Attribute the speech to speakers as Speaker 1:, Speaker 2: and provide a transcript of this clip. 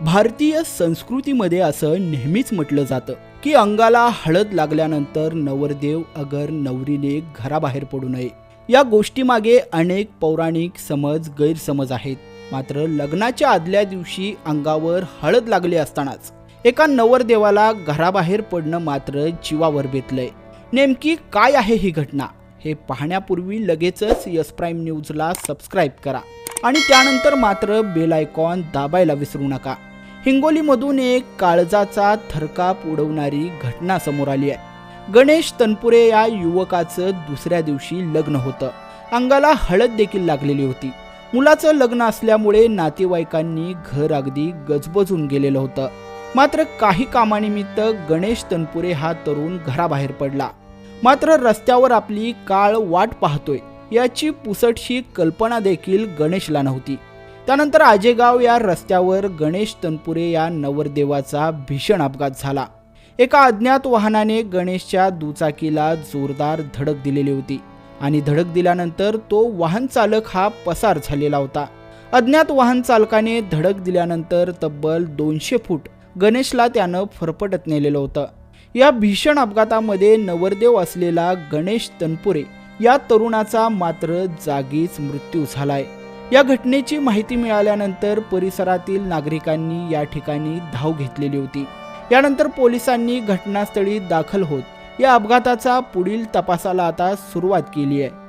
Speaker 1: भारतीय संस्कृतीमध्ये असं नेहमीच म्हटलं जातं की अंगाला हळद लागल्यानंतर नवरदेव अगर नवरीने घराबाहेर पडू नये. या गोष्टीमागे अनेक पौराणिक समज गैरसमज आहेत. मात्र लग्नाच्या आदल्या दिवशी अंगावर हळद लागली असतानाच एका नवरदेवाला घराबाहेर पडणं मात्र जीवावर बेतलंय. नेमकी काय आहे ही घटना? हे पाहण्यापूर्वी लगेचच यस प्राईम न्यूजला सबस्क्राईब करा. आणि त्यानंतर मात्र बेल आयकॉन दाबायला विसरू नका. हिंगोलीमधून एक काळजाचा थरकाप उडवणारी घटना समोर आली आहे. गणेश तनपुरे या युवकाचं दुसऱ्या दिवशी लग्न होतं. अंगाला हळद देखील लागलेली होती. मुलाचं लग्न असल्यामुळे नातेवाईकांनी घर अगदी गजबजून गेलेलं होतं. मात्र काही कामानिमित्त गणेश तनपुरे हा तरुण घराबाहेर पडला. मात्र रस्त्यावर आपली काळ वाट पाहतोय याची पुसटशी कल्पना देखील गणेशला नव्हती. त्यानंतर आजेगाव या रस्त्यावर गणेश तनपुरे या नवरदेवाचा भीषण अपघात झाला. एका अज्ञात वाहनाने गणेशच्या दुचाकीला जोरदार धडक दिलेली होती आणि धडक दिल्यानंतर तो वाहन चालक हा पसार झालेला होता. अज्ञात वाहन चालकाने धडक दिल्यानंतर तब्बल दोनशे फूट गणेशला त्यानं फरफटत नेलेलं होतं. या भीषण अपघातामध्ये नवरदेव असलेला गणेश तनपुरे या तरुणाचा मात्र जागीच मृत्यू झालाय. या घटनेची माहिती मिळाल्यानंतर परिसरातील नागरिकांनी या ठिकाणी धाव घेतलेली होती. यानंतर पोलिसांनी घटनास्थळी दाखल होत या अपघाताचा पुढील तपासाला आता सुरुवात केली आहे.